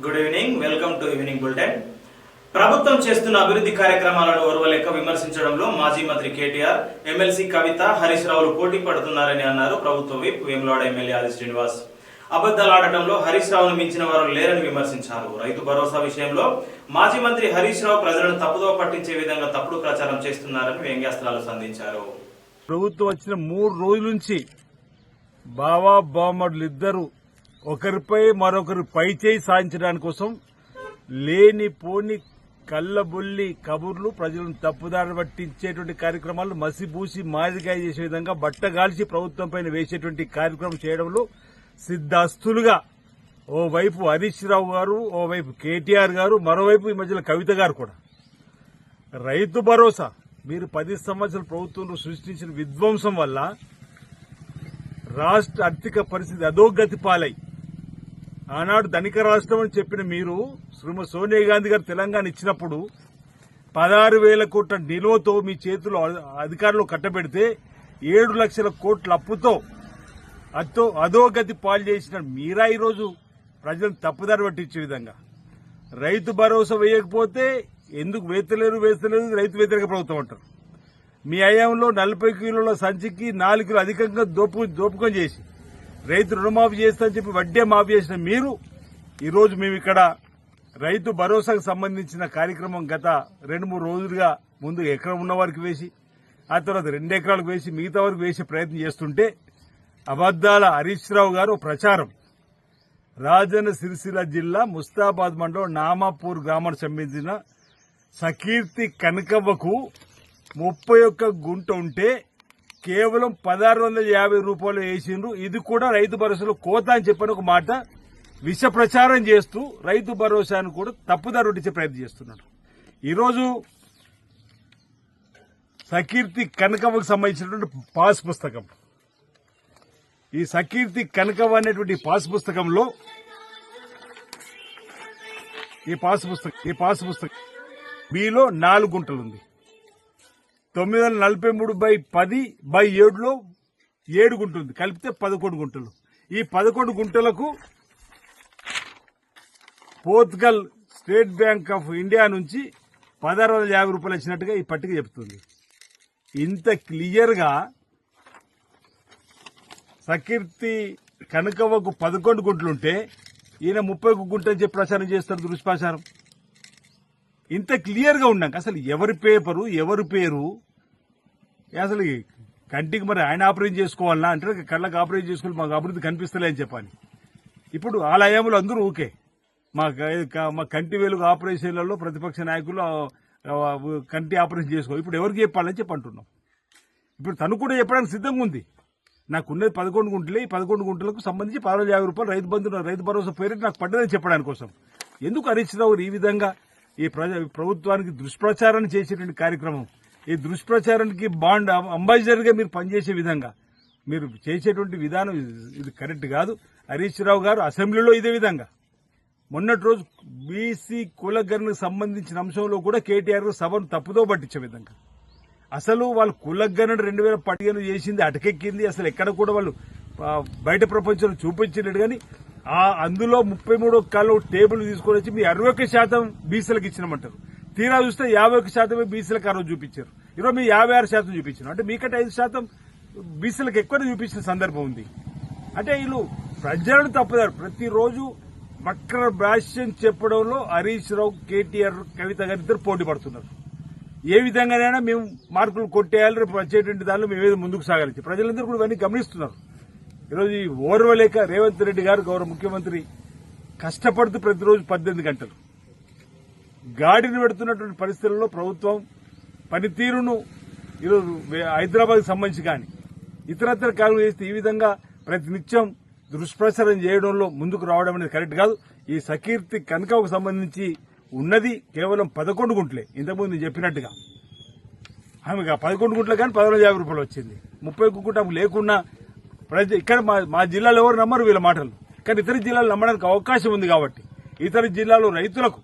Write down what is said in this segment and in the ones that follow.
Good evening welcome to evening bulletin ప్రభుత్వం చేస్తున్న అభివృద్ధి కార్యక్రమాలను ఓర్వలేక విమర్శించడంలో మాజీ మంత్రి కేటీఆర్ ఎమ్మెల్సీ కవిత హరీష్ రావులు పోటీ పడుతున్నారని అన్నారు ప్రభుత్వ విప్ వేములాడ ఎమ్మెల్యే ఆది శ్రీనివాస్. అబద్ధాలు ఆడటంలో హరీష్ రావును మించిన వారు లేరని విమర్శించారు. రైతు భరోసా విషయంలో మాజీ మంత్రి హరీష్ రావు ప్రజలను తప్పుదోవ పట్టించే విధంగా తప్పుడు ప్రచారం చేస్తున్నారని వ్యంగ్యాస్త్రాలు సంధించారు. ప్రభుత్వం వచ్చిన మూడు రోజుల నుంచి బావా బామ్మడులు ఇద్దరు ఒకరిపై మరొకరు పై చేయి సాధించడానికి కోసం లేని పోని కళ్ళబొల్లి కబుర్లు ప్రజలను తప్పుదారి పట్టించేటువంటి కార్యక్రమాలు మసిబూసి మాదిగా చేసే విధంగా బట్టగాల్చి ప్రభుత్వం పైన వేసేటువంటి కార్యక్రమం చేయడంలో సిద్ధాస్తులుగా. ఓవైపు హరీష్ రావు గారు ఓవైపు కేటీఆర్ గారు మరోవైపు ఈ మధ్యలో కవిత గారు కూడా. రైతు భరోసా. మీరు పది సంవత్సరాల ప్రభుత్వంలో సృష్టించిన విధ్వంసం వల్ల రాష్ట్ర ఆర్థిక పరిస్థితి అధోగతి పాలై ఆనాడు ధనిక రాష్ట్రం అని చెప్పిన మీరు శ్రీమతి సోనియా గాంధీ గారు తెలంగాణ ఇచ్చినప్పుడు పదహారు వేల కోట్ల నిలువతో మీ చేతిలో అధికారులు కట్టబెడితే ఏడు లక్షల కోట్ల అప్పుతో అతో అధోగతి పాలు చేసిన మీరా ఈరోజు ప్రజలను తప్పుదారి పట్టించే విధంగా. రైతు భరోసా వేయకపోతే ఎందుకు వేస్తలేరు వేస్తలేరు రైతు వ్యతిరేక ప్రభుత్వం అంటారు. మీ హయాంలో నలభై కిలోల సంచికి నాలుగు కిలో అధికంగా దోపు దోపకం చేసి రైతు రుణమాఫీ చేస్తామని చెప్పి వడ్డే మాఫీ చేసిన మీరు ఈరోజు మేము ఇక్కడ రైతు భరోసాకు సంబంధించిన కార్యక్రమం గత రెండు మూడు రోజులుగా ముందు ఎకరం ఉన్న వారికి వేసి ఆ తర్వాత రెండు ఎకరాలకు వేసి మిగతా వరకు వేసే ప్రయత్నం చేస్తుంటే అబద్దాల హరీష్ రావు గారు ప్రచారం. రాజన్న సిరిసిల్ల జిల్లా ముస్తాబాద్ మండలం నామాపూర్ గ్రామానికి సంబంధించిన సకీర్తి కనకవ్వకు ముప్పై ఒక్క గుంట ఉంటే కేవలం పదహారు వందల యాభై రూపాయలు వేసిండ్రు. ఇది కూడా రైతు భరోసాలో కోత అని చెప్పని ఒక మాట విష ప్రచారం చేస్తూ రైతు భరోసాను కూడా తప్పుదారుడిచ్చే ప్రయత్నం చేస్తున్నాడు. ఈరోజు సకీర్తి కనకవ్వకు సంబంధించినటువంటి పాస్ పుస్తకం. ఈ సకీర్తి కనకవ్వ అనేటువంటి పాస్ పుస్తకంలో ఈ పాస్ పుస్తకం ఈ పాస్ పుస్తకం బిలో నాలుగు గుంటలు ఉంది తొమ్మిది వందల నలభై మూడు బై పది బై ఏడులో ఏడు గుంటుంది కలిపితే పదకొండు గుంటలు. ఈ పదకొండు గుంటలకు Portugal State Bank of India నుంచి పదహారు వందల యాభై రూపాయలు వచ్చినట్టుగా ఈ పట్టిక చెప్తుంది. ఇంత క్లియర్గా సకీర్తి కనకవ్వకు పదకొండు గుంటలుంటే ఈయన ముప్పై ఒక గుంట చెప్పి ప్రచారం చేస్తారు దుష్ప్రచారం ఇంత క్లియర్గా ఉన్నాక అసలు ఎవరి పేపరు ఎవరి పేరు? అసలు కంటికి మరి ఆయన ఆపరేషన్ చేసుకోవాలన్నా అంటే కళ్ళకి ఆపరేషన్ చేసుకోవాలి మాకు అభివృద్ధి కనిపిస్తలే అని చెప్పాలి. ఇప్పుడు ఆలయములు అందరూ ఊకే. మా మా కంటి వేలుగు ఆపరేషన్లలో ప్రతిపక్ష నాయకులు కంటి ఆపరేషన్ చేసుకో ఇప్పుడు ఎవరికి చెప్పాలని చెప్పి అంటున్నాం. ఇప్పుడు తను కూడా చెప్పడానికి సిద్ధంగా ఉంది. నాకున్నది పదకొండు గుంటలే. ఈ పదకొండు గుంటలకు సంబంధించి పదహారు యాభై రూపాయలు రైతు బంధు రైతు భరోసా పేరు నాకు పడ్డదని చెప్పడానికి కోసం. ఎందుకు హరీష్ రావు ఈ విధంగా ఈ ప్రజ ప్రభుత్వానికి దుష్ప్రచారాన్ని చేసేటువంటి కార్యక్రమం. ఈ దుష్ప్రచారానికి బాండ్ అంబాసిడర్గా మీరు పనిచేసే విధంగా మీరు చేసేటువంటి విధానం ఇది- కరెక్ట్ కాదు. హరీష్ రావు గారు అసెంబ్లీలో ఇదే విధంగా. మొన్నటి రోజు బీసీ కులగణకు సంబంధించిన అంశంలో కూడా కేటీఆర్ సభను తప్పుదో పట్టించే విధంగా. అసలు వాళ్ళు కులగణన రెండు వేల పదిహేను చేసింది అటకెక్కింది. అసలు ఎక్కడ కూడా వాళ్ళు బయట ప్రపంచంలో చూపించలేడు కానీ ఆ అందులో ముప్పై మూడో కాళ్ళు టేబుల్ తీసుకొని వచ్చి మీ అరవై ఒక్క శాతం బీసీలకు ఇచ్చినామంటారు. తీరా చూస్తే యాభై ఒక్క శాతమే బీసీలకు ఆ రోజు చూపించారు. ఈరోజు మీ యాభై ఆరు శాతం చూపించారు అంటే మీకంటే ఐదు శాతం బీసీలకు ఎక్కువనే చూపించిన సందర్భం ఉంది. అంటే వీళ్ళు ప్రజలను తప్పుదారు. ప్రతిరోజు మక్ర భాష్యం చెప్పడంలో హరీష్ రావు కేటీఆర్ కవిత గారి ఇద్దరు పోటీ పడుతున్నారు. ఏ విధంగానైనా మేము మార్కులు కొట్టేయాలి రేపు వచ్చేటువంటి దానిలో మేము ముందుకు సాగాలి. ప్రజలందరూ కూడా ఇవన్నీ గమనిస్తున్నారు. ఈరోజు ఈ ఓర్వలేక రేవంత్ రెడ్డి గారు గౌరవ ముఖ్యమంత్రి కష్టపడుతూ ప్రతిరోజు పద్దెనిమిది గంటలు. గాడిని పెడుతున్నటువంటి పరిస్థితుల్లో ప్రభుత్వం పనితీరును ఈరోజు హైదరాబాద్కు హైదరాబాద్కి సంబంధించి కానీ ఇతరత్ర కార్యక్రమాలు చేస్తే ఈ విధంగా ప్రతినిత్యం దుష్ప్రచారం చేయడంలో ముందుకు రావడం అనేది కరెక్ట్ కాదు. ఈ సకీర్తి కనకకు సంబంధించి ఉన్నది కేవలం పదకొండు గుంట్లే. ఇంతకుముందు నేను చెప్పినట్టుగా ఆమెకు ఆ పదకొండు గుంటలు కానీ పదకొండు యాభై రూపాయలు వచ్చింది. ముప్పై ఒక్క గుంట ఆమెకు లేకున్నా ప్రజ ఇక్కడ మా జిల్లాలో ఎవరు నమ్మరు వీళ్ళ మాటలు. కానీ ఇతర జిల్లాలు నమ్మడానికి అవకాశం ఉంది కాబట్టి ఇతర జిల్లాలో రైతులకు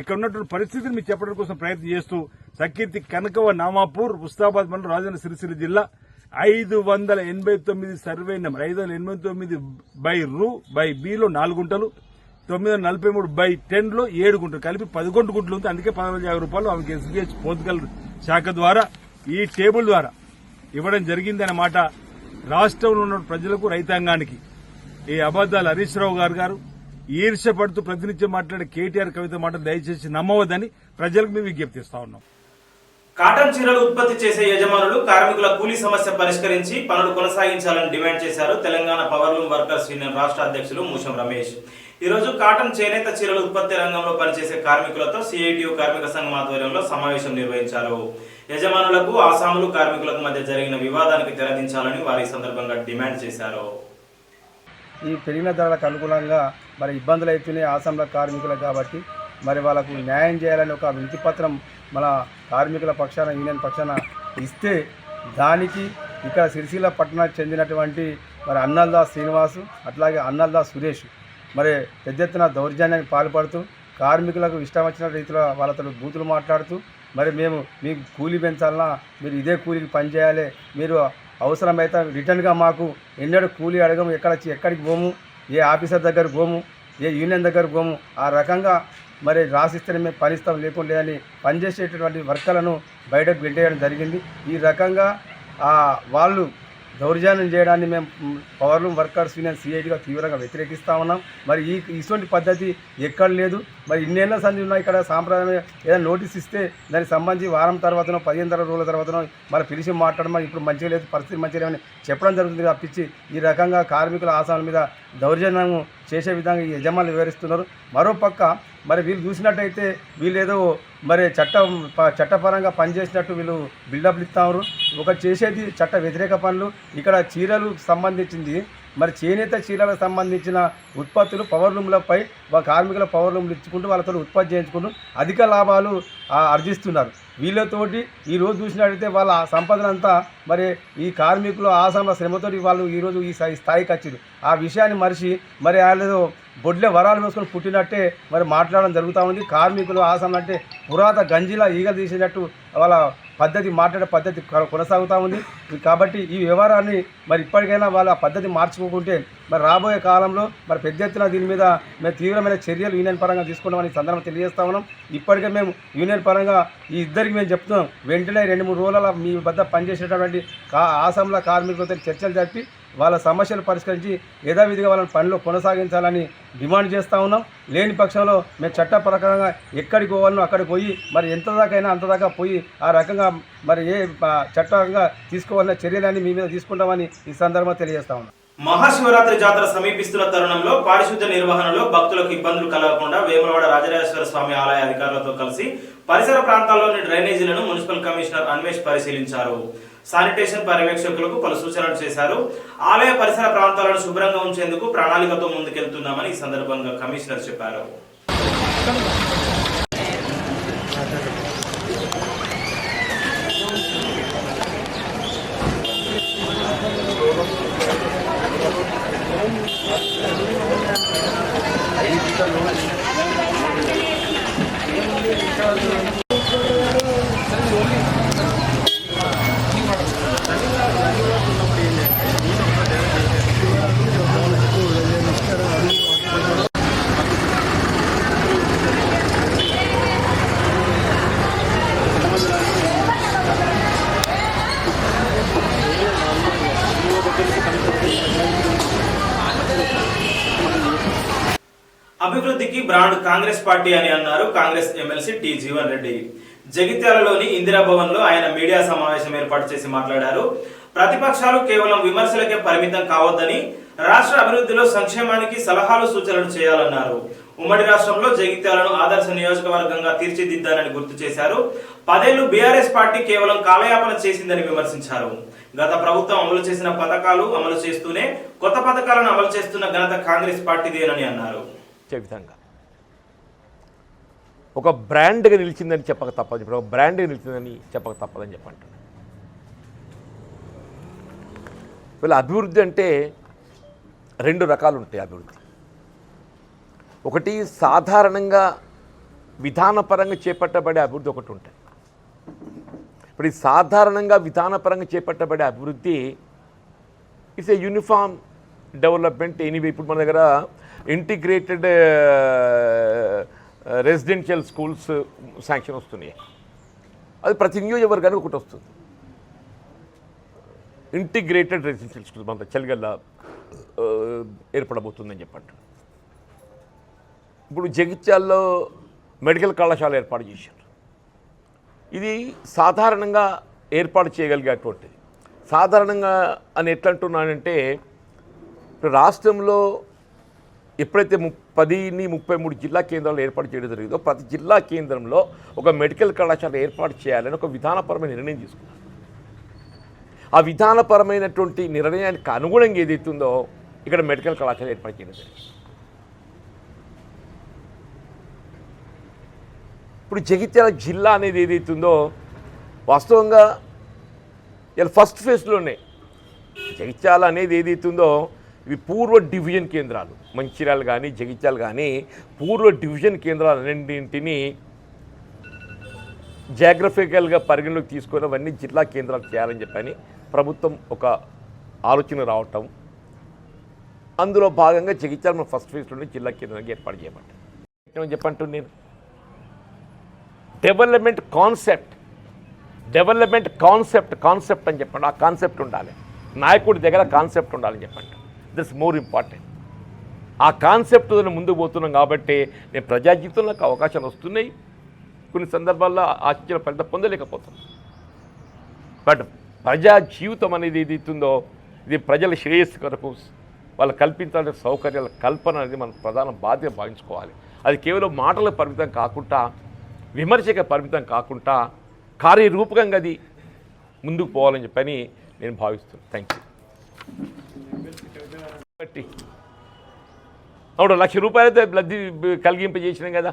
ఇక్కడ ఉన్నటువంటి పరిస్థితిని మీరు చెప్పడం కోసం ప్రయత్నం చేస్తూ సకీర్తి కనకవ నామాపూర్ ముస్తాబాద్ మండలం రాజన్న సిరిసిల్ల జిల్లా ఐదు వందల ఎనభై తొమ్మిది సర్వే నెంబర్. ఐదు వందల ఎనభై తొమ్మిది బై రూ బై బిలో నాలుగు గుంటలు తొమ్మిది వందల నలభై మూడు బై టెన్లో ఏడు గుంటలు. కలిపి పదకొండు గుంటలు ఉంది. అందుకే పదహారు యాభై రూపాయలు ఆమెకి ఎస్బీహెచ్ పోర్చుగల్ శాఖ ద్వారా ఈ టేబుల్ ద్వారా ఇవ్వడం జరిగిందన్నమాట రాష్ట్రంలో ఉన్న ప్రజలకు రైతాంగానికి. ఈ అబద్దాలు హరీష్ రావు గారు గారు ఈర్ష్యపడుతూ ప్రతినిత్యం మాట్లాడే కేటీఆర్ కవిత మాట దయచేసి నమ్మవద్దని ప్రజలకు మేము విజ్ఞప్తి ఇస్తా ఉన్నాం. కాటన్ చీరలు ఉత్పత్తి చేసే యజమానులు కార్మికుల కూలీ సమస్య పరిష్కరించి పనులు కొనసాగించాలని డిమాండ్ చేశారు తెలంగాణ పవర్లూమ్ వర్కర్స్ యూనియన్ రాష్ట్ర అధ్యక్షులు మూషం రమేష్. ఈరోజు కాటన్ చేనేత చీరల ఉత్పత్తి రంగంలో పనిచేసే కార్మికులతో సిఐటియు కార్మిక సంఘం ఆధ్వర్యంలో సమావేశం నిర్వహించారు. యజమానులకు ఆసాములు కార్మికులకు మధ్య జరిగిన వివాదానికి తెరదించాలని వారి ఈ సందర్భంగా డిమాండ్ చేశారు. ఈ పెరిగిన ధరలకు అనుగుణంగా మరి ఇబ్బందులు అవుతున్నాయి ఆసాముల కార్మికులకు కాబట్టి మరి వాళ్ళకు న్యాయం చేయాలని ఒక వినతి పత్రం మన కార్మికుల పక్షాన యూనియన్ పక్షాన ఇస్తే దానికి ఇక్కడ సిరిసిల్ల పట్టణానికి చెందినటువంటి మరి అన్నల్దాస్ శ్రీనివాసు అట్లాగే అన్నల్దాస్ సురేష్ మరి పెద్ద ఎత్తున దౌర్జన్యానికి పాల్పడుతూ కార్మికులకు ఇష్టం వచ్చిన రీతిలో వాళ్ళతో బూతులు మాట్లాడుతూ మరి మేము మీకు కూలీ పెంచాలన్నా మీరు ఇదే కూలీకి పనిచేయాలి మీరు అవసరమైతే రిటర్న్గా మాకు ఎన్నడూ కూలీ అడగము. ఎక్కడ ఎక్కడికి పోము? ఏ ఆఫీసర్ దగ్గర పోము? ఏ యూనియన్ దగ్గర పోము? ఆ రకంగా మరి రాసిస్తేనే మేము పనిస్తాం లేకుండా లేదని పనిచేసేటటువంటి వర్కర్లను బయటకు వెళ్ళేయడం జరిగింది. ఈ రకంగా వాళ్ళు దౌర్జన్యం చేయడాన్ని మేము పవర్ లూమ్ వర్కర్స్ యూనియన్ సిఐటిగా తీవ్రంగా వ్యతిరేకిస్తా ఉన్నాం. మరి ఈ ఇటువంటి పద్ధతి ఎక్కడ లేదు. మరి ఇన్నేళ్ళ సంధి ఉన్నాయి ఇక్కడ సాంప్రదాయం ఏదైనా నోటీస్ ఇస్తే దానికి సంబంధించి వారం తర్వాతనో పదిహేను తర్వాత రోజుల తర్వాతనో మరి పిలిచి మాట్లాడడం మరి ఇప్పుడు మంచిగా లేదు పరిస్థితి మంచిగా లేదని చెప్పడం జరుగుతుంది. తప్పించి ఈ రకంగా కార్మికుల ఆశల మీద దౌర్జన్యం చేసే విధంగా ఈ యజమానులు వివరిస్తున్నారు. మరోపక్క మరి వీళ్ళు చూసినట్టయితే వీళ్ళు ఏదో మరి చట్టం ప- చట్టపరంగా పనిచేసినట్టు వీళ్ళు బిల్డప్లు ఇస్తారు ఒక చేసేది చట్ట వ్యతిరేక పనులు. ఇక్కడ చీరలు సంబంధించింది మరి చేనేత చీరలకు సంబంధించిన ఉత్పత్తులు పవర్ లూమ్లపై వా కార్మికుల పవర్ లూమ్లు ఇచ్చుకుంటూ వాళ్ళతో ఉత్పత్తి చేయించుకుంటూ అధిక లాభాలు ఆర్జిస్తున్నారు. వీళ్ళతోటి ఈరోజు చూసినట్టయితే వాళ్ళ సంపదనంతా మరి ఈ కార్మికులు ఆసన శ్రమతోటి వాళ్ళు ఈరోజు ఈ స్థాయి- స్థాయికి వచ్చింది ఆ విషయాన్ని మరిచి మరి వాళ్ళు బొడ్లే వరాలు వేసుకొని పుట్టినట్టే మరి మాట్లాడడం జరుగుతూ ఉంది. కార్మికులు ఆసాం అంటే పురాత గంజిలా ఈగ తీసినట్టు వాళ్ళ పద్ధతి మాట్లాడే పద్ధతి కొనసాగుతూ ఉంది. కాబట్టి ఈ వ్యవహారాన్ని మరి ఇప్పటికైనా వాళ్ళ పద్ధతి మార్చుకోకుంటే మరి రాబోయే కాలంలో మరి పెద్ద ఎత్తున దీని మీద మేము తీవ్రమైన చర్యలు యూనియన్ పరంగా తీసుకుంటామని సందర్భం తెలియజేస్తా ఉన్నాం. ఇప్పటికే మేము యూనియన్ పరంగా ఈ ఇద్దరికి మేము చెప్తున్నాం. వెంటనే రెండు మూడు రోజుల మీ వద్ద పనిచేసేటటువంటి కా ఆసాంల కార్మికులతో చర్చలు జరిపి వాళ్ళ సమస్యలు పరిష్కరించి యథావిధిగా వాళ్ళని పనిలో కొనసాగించాలని డిమాండ్ చేస్తూ ఉన్నాం. లేని పక్షంలో మేము చట్టపరంగా ఎక్కడికి పోవాలనో అక్కడికి పోయి మరి ఎంత దాకైనా అంత దాకా పోయి ఆ రకంగా మరి ఏ ఆ, చట్టంగా తీసుకోవాలన్న చర్యలన్నీ మీ మీద తీసుకుంటామని ఈ సందర్భంగా తెలియజేస్తా ఉన్నాం. మహాశివరాత్రి జాతర సమీపిస్తున్న తరుణంలో పారిశుద్ధ నిర్వహణలో భక్తులకు ఇబ్బందులు కలగకుండా వేములవాడ రాజరాజేశ్వర స్వామి ఆలయ అధికారులతో కలిసి పరిసర ప్రాంతాల్లోని డ్రైనేజీలను మున్సిపల్ కమిషనర్ అన్వేష్ పరిశీలించారు. శానిటేషన్ పర్యవేక్షకులకు పలు సూచనలు చేశారు. ఆలయ పరిసర ప్రాంతాలను శుభ్రంగా ఉంచేందుకు ప్రణాళికతో ముందుకెళ్తున్నామని ఈ సందర్భంగా కమిషనర్ చెప్పారు. అభివృద్ధికి బ్రాండ్ కాంగ్రెస్ పార్టీ అని అన్నారు కాంగ్రెస్ ఎమ్మెల్సీ టి జీవన్ రెడ్డి. జగిత్యాలలోని ఇందిరాభవన్లో ఆయన మీడియా సమావేశం ఏర్పాటు చేసి మాట్లాడారు. ప్రతిపక్షాలు కేవలం విమర్శలకే పరిమితం కావద్దని రాష్ట్ర అభివృద్ధిలో సంక్షేమానికి సలహాలు సూచనలు చేయాలన్నారు. ఉమ్మడి రాష్ట్రంలో జగిత్యాలను ఆదర్శ నియోజకవర్గంగా తీర్చిదిద్దానని గుర్తు చేశారు. పదేళ్ళు బీఆర్ఎస్ పార్టీ కేవలం కాలయాపన చేసిందని విమర్శించారు. గత ప్రభుత్వం అమలు చేసిన పథకాలు అమలు చేస్తూనే కొత్త పథకాలను అమలు చేస్తున్న ఘనత కాంగ్రెస్ పార్టీదేనని అన్నారు. ఇచ్చే ఒక బ్రాండ్గా నిలిచిందని చెప్పక తప్పదు. ఇప్పుడు ఒక బ్రాండ్గా నిలిచిందని చెప్పక తప్పదని చెప్పంటాడు. వీళ్ళ అభివృద్ధి అంటే రెండు రకాలు ఉంటాయి అభివృద్ధి. ఒకటి సాధారణంగా విధానపరంగా చేపట్టబడే అభివృద్ధి ఒకటి ఉంటుంది ఇప్పుడు ఈ సాధారణంగా విధానపరంగా చేపట్టబడే అభివృద్ధి it's a uniform development anyway. ఇప్పుడు మన దగ్గర ఇంటిగ్రేటెడ్ రెసిడెన్షియల్ స్కూల్స్ శాంక్షన్ వస్తున్నాయి. అది ప్రతి నియోజకవర్గానికి ఒకటి వస్తుంది. ఇంటిగ్రేటెడ్ రెసిడెన్షియల్ స్కూల్స్ మన చలిగల్ల ఏర్పడబోతుందని చెప్పండి. ఇప్పుడు జగిత్యాల్లో మెడికల్ కళాశాల ఏర్పాటు చేశారు. ఇది సాధారణంగా ఏర్పాటు చేయగలిగేటువంటిది సాధారణంగా అని ఎట్లా అంటున్నానంటే ఇప్పుడు రాష్ట్రంలో ఎప్పుడైతే ము పదిని ముప్పై మూడు జిల్లా కేంద్రాలు ఏర్పాటు చేయడం జరిగిందో ప్రతి జిల్లా కేంద్రంలో ఒక మెడికల్ కళాశాల ఏర్పాటు చేయాలని ఒక విధానపరమైన నిర్ణయం తీసుకున్నారు. ఆ విధానపరమైనటువంటి నిర్ణయానికి అనుగుణంగా ఏదైతుందో ఇక్కడ మెడికల్ కళాశాల ఏర్పాటు చేయడం జరిగింది. ఇప్పుడు జగిత్యాల జిల్లా అనేది ఏదైతుందో వాస్తవంగా ఇలా ఫస్ట్ ఫేజ్లోనే జగిత్యాల అనేది ఏదైతుందో ఇవి పూర్వ డివిజన్ కేంద్రాలు. మంచిర్యాల కానీ జగిత్యాల కానీ పూర్వ డివిజన్ కేంద్రాలు అన్నింటిని జాగ్రఫికల్గా పరిగణలోకి తీసుకొని అవన్నీ జిల్లా కేంద్రాలు చేయాలని చెప్పని ప్రభుత్వం ఒక ఆలోచన రావటం. అందులో భాగంగా జగిత్యాల మనం ఫస్ట్ ఫేజ్లోనే జిల్లా కేంద్రానికి ఏర్పాటు చేయబడ్డాయి. చెప్పంటూ నేను development concept. Development concept concept అని చెప్పండి. ఆ కాన్సెప్ట్ ఉండాలి. నాయకుడి దగ్గర కాన్సెప్ట్ ఉండాలని చెప్పండి. దిస్ మోర్ ఇంపార్టెంట్ ఆ కాన్సెప్ట్ ముందుకు పోతున్నాం కాబట్టి నేను ప్రజా జీవితంలో నాకు అవకాశాలు వస్తున్నాయి. కొన్ని సందర్భాల్లో ఆశ్చర్య ఫలితం పొందలేకపోతున్నాను బట్ ప్రజా జీవితం అనేది ఏది ఇస్తుందో ఇది ప్రజల శ్రేయస్సు కొరకు వాళ్ళు కల్పించాల్సిన సౌకర్యాల కల్పన అనేది మనం ప్రధాన బాధ్యత భావించుకోవాలి అది కేవలం మాటలకు పరిమితం కాకుండా విమర్శకు పరిమితం కాకుండా కార్యరూపకంగా అది ముందుకు పోవాలని చెప్పని నేను భావిస్తున్నాను. థ్యాంక్ యూ బట్టి అవును లక్ష రూపాయలతో లబ్ధి కలిగింపజేసినాం కదా.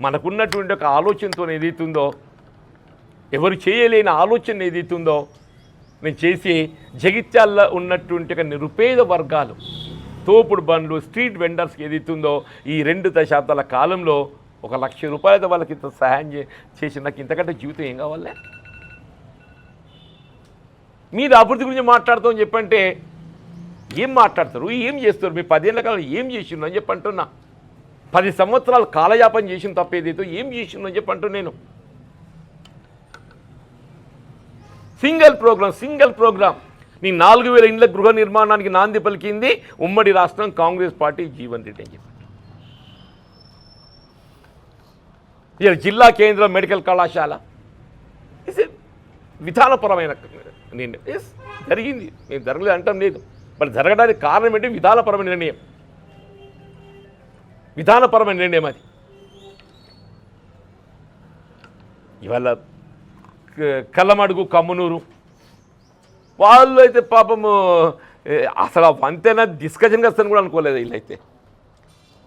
మనకున్నటువంటి ఒక ఆలోచనతో ఏదైతుందో ఎవరు చేయలేని ఆలోచన ఏదైతుందో నేను చేసి జగిత్యాల్లో ఉన్నటువంటి ఒక నిరుపేద వర్గాలు తోపుడు బండ్లు స్ట్రీట్ వెండర్స్కి ఏదైతుందో ఈ రెండు దశాబ్దాల కాలంలో ఒక లక్ష రూపాయలతో వాళ్ళకి ఇంత సహాయం చేసి నాకు ఇంతకంటే జీవితం ఏం కావాలి? మీరు అభివృద్ధి గురించి మాట్లాడుతామని చెప్పంటే ఏం మాట్లాడతారు? ఏం చేస్తారు? మీ పదేళ్ళ కాలం ఏం చేసిండు అని చెప్పి అంటున్నా. పది సంవత్సరాలు కాలయాపన చేసిన తప్ప ఏదైతే ఏం చేసిండు అని చెప్పి అంటూ నేను. సింగిల్ ప్రోగ్రామ్ సింగిల్ ప్రోగ్రామ్ నీ నాలుగు వేల ఇండ్ల గృహ నిర్మాణానికి నాంది పలికింది. ఉమ్మడి రాష్ట్రం కాంగ్రెస్ పార్టీ జీవన్ రెడ్డి అని చెప్పి. ఇలా జిల్లా కేంద్ర మెడికల్ కళాశాల. విధానపరమైన నేను జరిగింది. నేను జరగలేదు అంటాం లేదు. మరి జరగడానికి కారణం ఏంటి? విధానపరమైన నిర్ణయం. విధానపరమైన నిర్ణయం అది. ఇవాళ కళ్ళమడుగు కల్లమడుగు వాళ్ళు అయితే పాపము అసలు ఆ డిస్కషన్ డిస్కషన్కి వస్తాను కూడా అనుకోలేదు వీళ్ళైతే.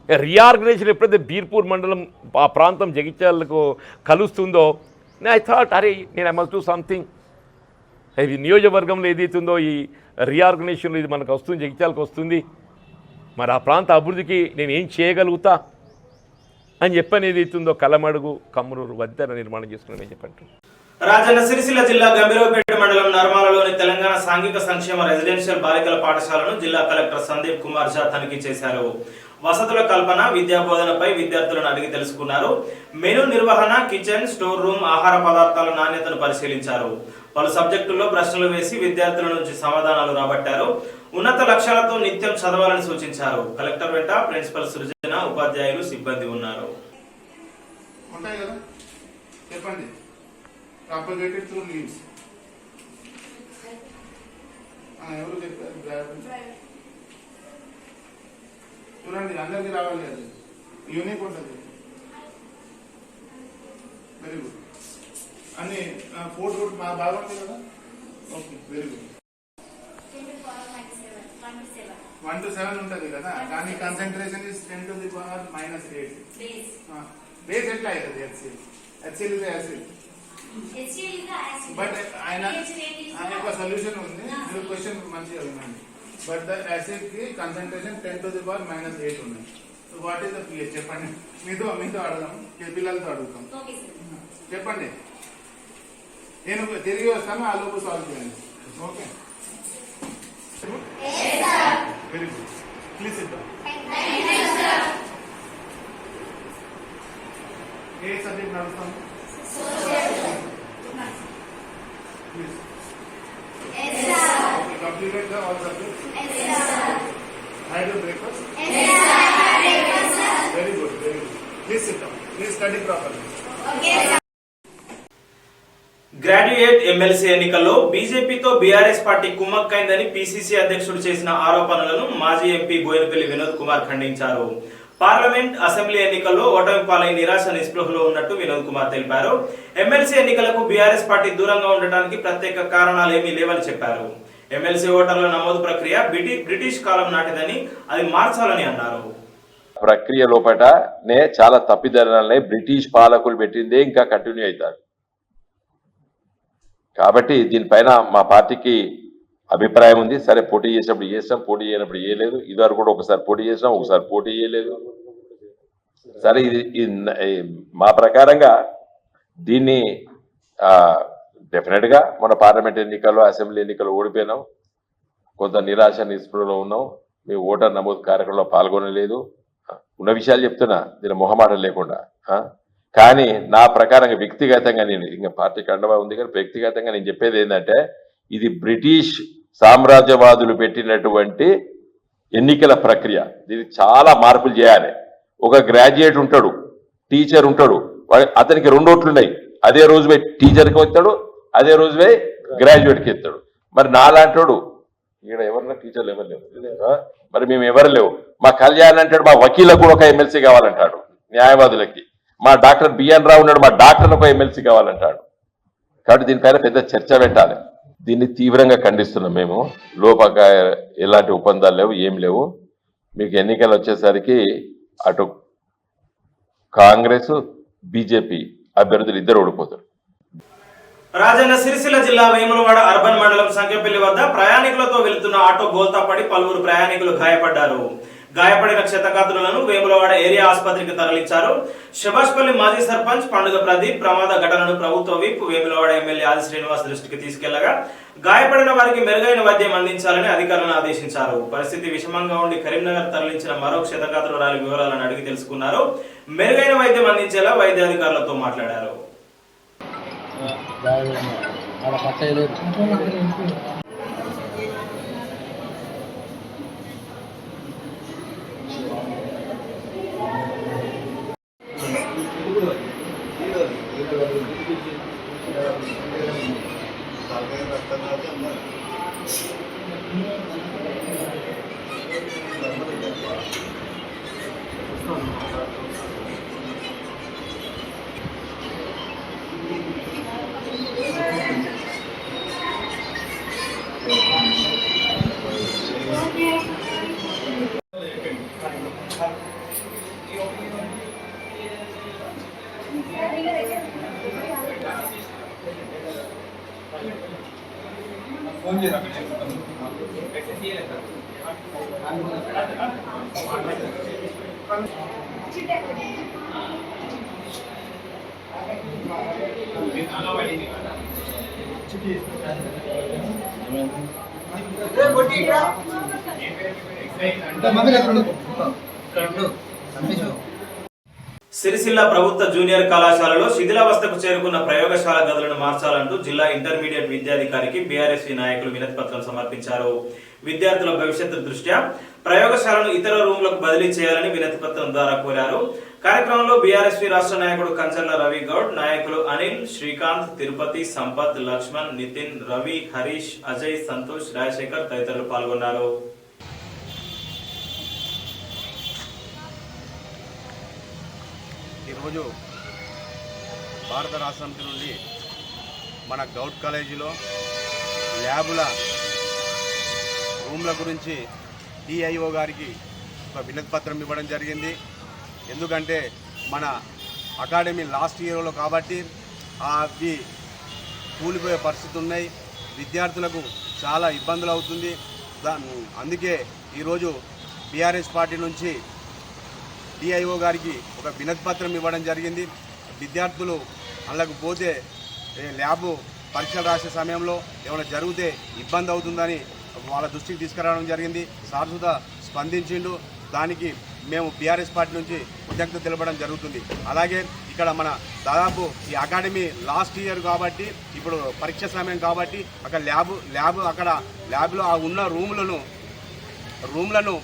రీఆర్గనైజేషన్ ఎప్పుడైతే బీర్పూర్ మండలం ఆ ప్రాంతం జగిత్యాలకు కలుస్తుందో ఐ థాట్ అరే నేను ఐ మస్ట్ డూ సంథింగ్ ఇది నియోజకవర్గంలో ఏదైతుందో ఈ రీఆర్గనైజేషన్లో ఇది మనకు వస్తుంది జగిత్యాలకు వస్తుంది. మరి ఆ ప్రాంత అభివృద్ధికి నేను ఏం చేయగలుగుతా అని చెప్పని ఏదైతుందో కలమడుగు కమ్మరూరు వద్దన నిర్మాణం చేసుకుని చెప్పండి. రాజన్న సిరిసిల్ల జిల్లా గంభీరపేట మండలం నర్మాలలోని తెలంగాణ సాంఘిక సంక్షేమ రెసిడెన్షియల్ బాలికల పాఠశాలను జిల్లా కలెక్టర్ సందీప్ కుమార్ షా తనిఖీ చేశారు. వసతుల కల్పన విద్యా బోధనపై విద్యార్థులను అడిగి తెలుసుకున్నారు. మెను నిర్వహణ కిచెన్ స్టోర్ రూమ్ ఆహార పదార్థాల నాణ్యతను పరిశీలించారు. పలు సబ్జెక్టుల్లో ప్రశ్నలు వేసి విద్యార్థుల నుంచి సమాధానాలు రాబట్టారు. ఉన్నత లక్ష్యాలతో నిత్యం చదవాలని సూచించారు. కలెక్టర్ వెంట ప్రిన్సిపల్ సృజన ఉపాధ్యాయులు సిబ్బంది ఉన్నారు. ఉంటాయి కదా? చెప్పండి. ప్రాపగేటెడ్ త్రూ లీవ్స్ ఎవరు చెప్పారు? డ్రైవర్ చూడండి అందరికి రావాలి అది. యూనిక్ ఉంటుంది వెరీ గుడ్ అన్ని ఫోర్ రూట్ మా బాగా ఉంది కదా? Okay very good. One two seven ఉంటుంది కదా? కానీ concentration is ten to the power minus eight base ఎట్లా అవుతుంది HCL HCL is acid but ఆయన ఆయన యొక్క సొల్యూషన్ ఉంది. మీరు క్వశ్చన్ మంచిగా వినండి. But the యాసిడ్కి concentration ten to the power minus eight ఉన్నాయి so what is the pH చెప్పండి. మీతో మీతో అడదాం ఈ పిల్లలతో అడుగుతాం. చెప్పండి. నేను తిరిగి వస్తాను ఆ లోపు సాల్వ్ చేయండి. ఓకే వెరీ గుడ్ ప్లీజ్ ఇద్దాం ఏ సబ్జెక్ట్ నడుస్తాను ఎమ్మెల్సీ ఎన్నికల్లో బీజేపీతో బీఆర్ఎస్ పార్టీ కుమ్మక్కైందని పీసీసీ అధ్యక్షుడు చేసిన ఆరోపణలను మాజీ ఎంపీ బోయినపల్లి వినోద్ కుమార్ ఖండించారు. పార్లమెంట్ అసెంబ్లీ ఎన్నికల్లో ఓటమి పాలై నిరాశ నిస్పృహలో ఉన్నట్టు వినోద్ కుమార్ తెలిపారు. ఎమ్మెల్సీ ఎన్నికలకు బీఆర్ఎస్ పార్టీ దూరంగా ఉండటానికి ప్రత్యేక కారణాలు ఏమీ లేవని చెప్పారు. ఎమ్మెల్సీ ఓటర్ల నమోదు ప్రక్రియ బ్రిటిష్ కాలం నాటిదని అది మార్చాలని అన్నారు. ప్రక్రియ లోపటనే చాలా తప్పిదనాలనే బ్రిటిష్ పాలకులు పెట్టిందే ఇంకా కంటిన్యూ అవుతారు. కాబట్టి దీనిపైన మా పార్టీకి అభిప్రాయం ఉంది. సరే పోటీ చేసినప్పుడు చేసాం పోటీ చేయనప్పుడు చేయలేదు. ఇదివరకు కూడా ఒకసారి పోటీ చేసాం ఒకసారి పోటీ చేయలేదు. సరే ఇది మా ప్రకారంగా దీన్ని డెఫినెట్గా మన పార్లమెంట్ ఎన్నికల్లో అసెంబ్లీ ఎన్నికల్లో ఓడిపోయినాం. కొంత నిరాశ నిస్పృహలో ఉన్నాం. మీ ఓటర్ నమోదు కార్యక్రమంలో పాల్గొనలేదు. ఉన్న విషయాలు చెప్తున్నా. దీని మొహమాటం లేకుండా. కానీ నా ప్రకారంగా వ్యక్తిగతంగా నేను ఇంకా పార్టీ కండవా ఉంది కానీ వ్యక్తిగతంగా నేను చెప్పేది ఏంటంటే ఇది బ్రిటిష్ సామ్రాజ్యవాదులు పెట్టినటువంటి ఎన్నికల ప్రక్రియ. దీనికి చాలా మార్పులు చేయాలి. ఒక గ్రాడ్యుయేట్ ఉంటాడు టీచర్ ఉంటాడు అతనికి రెండు ఓట్లున్నాయి. అదే రోజు పోయి టీచర్కి వస్తాడు అదే రోజు పోయి గ్రాడ్యుయేట్కి ఎత్తాడు మరి నాలాంటాడు ఇక్కడ ఎవరన్నా టీచర్లు ఎవరు లేవు మరి మేము ఎవరు లేవు? మా కళ్యాణ్ అంటాడు మా వకీలకు కూడా ఒక ఎమ్మెల్సీ కావాలంటాడు న్యాయవాదులకి. మా డాక్టర్ బిఎన్ రావు ఉన్నాడు మా డాక్టర్ ఒక ఎమ్మెల్సీ కావాలంటాడు. కాబట్టి దీనిపైన పెద్ద చర్చ పెట్టాలి. దీన్ని తీవ్రంగా ఖండిస్తున్నాం మేము. లోపక ఎలాంటి ఒప్పందాలు లేవు ఏం లేవు. మీకు ఎన్నికలు వచ్చేసరికి అటు కాంగ్రెస్ బీజేపీ అభ్యర్థులు ఇద్దరు ఓడిపోతారు. రాజన్న సిరిసిల్ల జిల్లా వేములవాడ అర్బన్ మండలం సంఖ్యపల్లి వద్ద ప్రయాణికులతో వెళ్తున్న ఆటో బోల్తా పడి పలువురు ప్రయాణికులు గాయపడ్డారు. గాయపడిన క్షతగాత్రులను వేములవాడ ఏరియా ఆసుపత్రికి తరలించారు. శభాష్పల్లి మాజీ సర్పంచ్ పండుగ ప్రదీప్ ప్రమాద ఘటనను ప్రభుత్వ విప్ వేములవాడ ఎమ్మెల్యే ఆది శ్రీనివాస్ దృష్టికి తీసుకెళ్ళగా గాయపడిన వారికి మెరుగైన వైద్యం అందించాలని అధికారులను ఆదేశించారు. పరిస్థితి విషమంగా ఉండి కరీంనగర్ తరలించిన మరో క్షతగాత్రురాలి వివరాలను అడిగి తెలుసుకున్నారు. మెరుగైన వైద్యం అందించేలా వైద్యాధికారులతో మాట్లాడారు. సిరిసిల్ల ప్రభుత్వ జూనియర్ కళాశాలలో శిథిలావస్థకు చేరుకున్న ప్రయోగశాల గదులను మార్చాలంటూ జిల్లా ఇంటర్మీడియట్ విద్యాధికారికి బీఆర్ఎస్సీ నాయకులు వినతి పత్రం సమర్పించారు. విద్యార్థుల భవిష్యత్తు దృష్ట్యా ప్రయోగశాలను ఇతర రూమ్లకు బదిలీ చేయాలని వినతి పత్రం ద్వారా కోరారు. కార్యక్రమంలో బీఆర్ఎస్పీ రాష్ట్ర నాయకుడు కంచర్ల రవి గౌడ్ నాయకులు అనిల్ శ్రీకాంత్ తిరుపతి సంపత్ లక్ష్మణ్ నితిన్ రవి హరీష్ అజయ్ సంతోష్ రాజశేఖర్ తదితరులు పాల్గొన్నారు. ఈరోజు భారత రాష్ట్ర సమితి నుండి మన గౌట్ కాలేజీలో ల్యాబుల రూమ్ల గురించి డిఐఓ గారికి ఒక వినతి పత్రం ఇవ్వడం జరిగింది. ఎందుకంటే మన అకాడమీ లాస్ట్ ఇయర్లో కాబట్టి అవి కూలిపోయే పరిస్థితి ఉన్నాయి. విద్యార్థులకు చాలా ఇబ్బందులు అవుతుంది. దా అందుకే ఈరోజు బీఆర్ఎస్ పార్టీ నుంచి డిఐఓ గారికి ఒక వినతిపత్రం ఇవ్వడం జరిగింది. విద్యార్థులు అందులోకి పోతే ల్యాబ్ పరీక్షలు రాసే సమయంలో ఏమైనా జరిగితే ఇబ్బంది అవుతుందని వాళ్ళ దృష్టికి తీసుకురావడం జరిగింది. సార్ సుధా స్పందించిండు. దానికి మేము బీఆర్ఎస్ పార్టీ నుంచి కృతజ్ఞత తెలపడం జరుగుతుంది. అలాగే ఇక్కడ మన దాదాపు ఈ అకాడమీ లాస్ట్ ఇయర్ కాబట్టి ఇప్పుడు పరీక్ష సమయం కాబట్టి అక్కడ ల్యాబ్ ల్యాబ్ అక్కడ ల్యాబ్లో ఆ ఉన్న రూములను రూమ్లను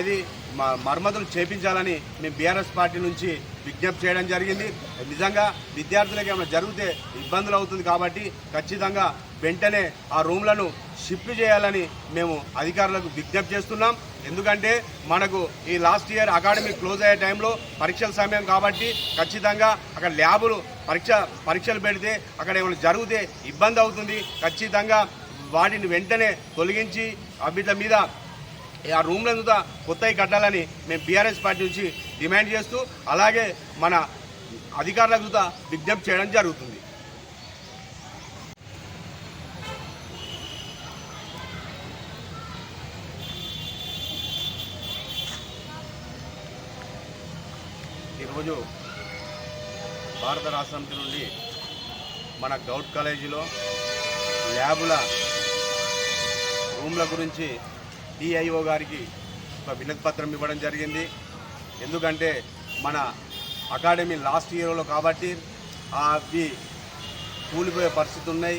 ఏది మ- మరమ్మతులు చేపించాలని మేము బీఆర్ఎస్ పార్టీ నుంచి విజ్ఞప్తి చేయడం జరిగింది. నిజంగా విద్యార్థులకు ఏమైనా జరిగితే ఇబ్బందులు అవుతుంది కాబట్టి ఖచ్చితంగా వెంటనే ఆ రూమ్లను షిఫ్ట్ చేయాలని మేము అధికారులకు విజ్ఞప్తి చేస్తున్నాం. ఎందుకంటే మనకు ఈ లాస్ట్ ఇయర్ అకాడమీ క్లోజ్ అయ్యే టైంలో పరీక్షల సమయం కాబట్టి ఖచ్చితంగా అక్కడ ల్యాబులు పరీక్ష పరీక్షలు పెడితే అక్కడ ఏమైనా జరిగితే ఇబ్బంది అవుతుంది. ఖచ్చితంగా వాటిని వెంటనే తొలగించి వీటి మీద ఆ రూమ్ల కూడా కొత్తవి కట్టాలని మేము బీఆర్ఎస్ పార్టీ నుంచి డిమాండ్ చేస్తూ అలాగే మన అధికారుల కూడా విజ్ఞప్తి చేయడం జరుగుతుంది. ఈరోజు భారత రాష్ట్రంకి నుండి మన గౌట్ కాలేజీలో ల్యాబుల రూమ్ల గురించి డిఐఓ గారికి ఒక వినతి పత్రం ఇవ్వడం జరిగింది. ఎందుకంటే మన అకాడమీ లాస్ట్ ఇయర్లో కాబట్టి అవి కూలిపోయే పరిస్థితి ఉన్నాయి.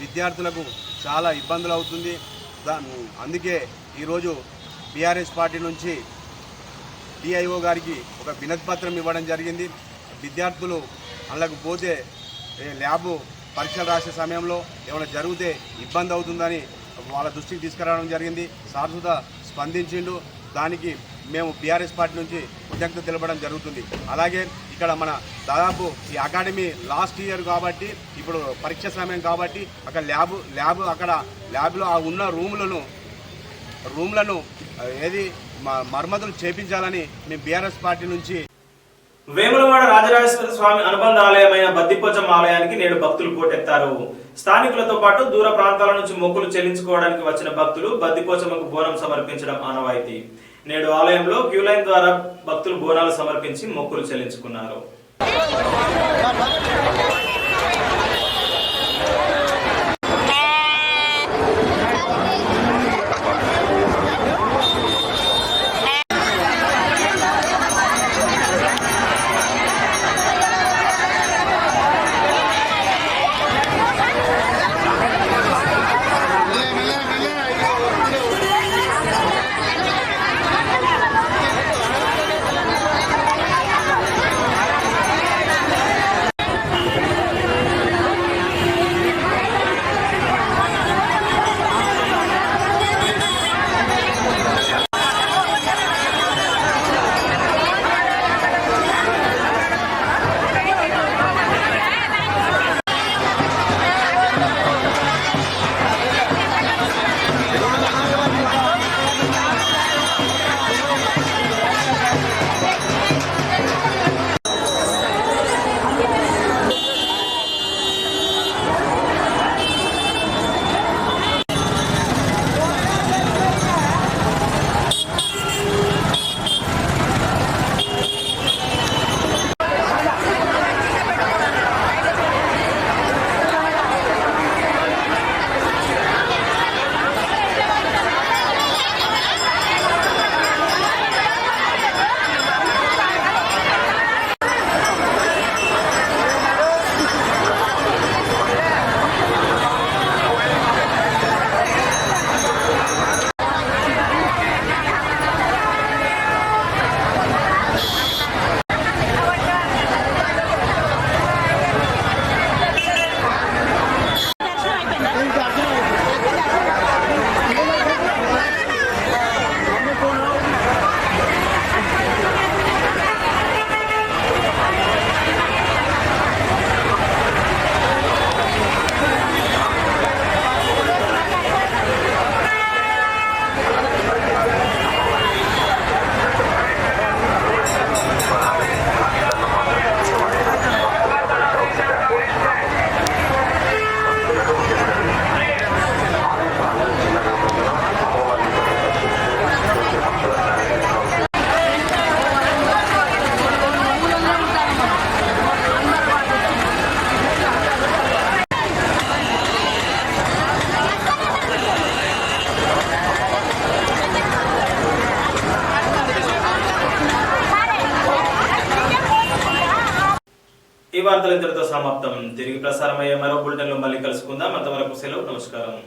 విద్యార్థులకు చాలా ఇబ్బందులు అవుతుంది. అందుకే ఈరోజు బీఆర్ఎస్ పార్టీ నుంచి డిఐఓ గారికి ఒక వినతి పత్రం ఇవ్వడం జరిగింది. విద్యార్థులు అందులోకి పోతే ల్యాబ్ పరీక్షలు రాసే సమయంలో ఏమైనా జరిగితే ఇబ్బంది అవుతుందని వాళ్ళ దృష్టికి తీసుకురావడం జరిగింది. సార్ సుధా స్పందించిండు. దానికి మేము బీఆర్ఎస్ పార్టీ నుంచి కృతజ్ఞత తెలపడం జరుగుతుంది. అలాగే ఇక్కడ మన దాదాపు ఈ అకాడమీ లాస్ట్ ఇయర్ కాబట్టి ఇప్పుడు పరీక్ష సమయం కాబట్టి అక్కడ ల్యాబ్ ల్యాబ్ అక్కడ ల్యాబ్లో ఆ ఉన్న రూములను రూమ్లను ఏది మ- మరమ్మతులు చేపించాలని మేము బీఆర్ఎస్ పార్టీ నుంచి వేములవాడ రాజరాజేశ్వర స్వామి అనుబంధ ఆలయమైన బద్దిపోచమ్మ ఆలయానికి నేడు భక్తులు పోటెత్తారు స్థానికులతో పాటు దూర ప్రాంతాల నుంచి మొక్కులు చెల్లించుకోవడానికి వచ్చిన భక్తులు బద్దిపోచమ్మకు బోనం సమర్పించడం ఆనవాయితీ. నేడు ఆలయంలో క్యూలైన్ ద్వారా భక్తులు బోనాలు సమర్పించి మొక్కులు చెల్లించుకున్నారు.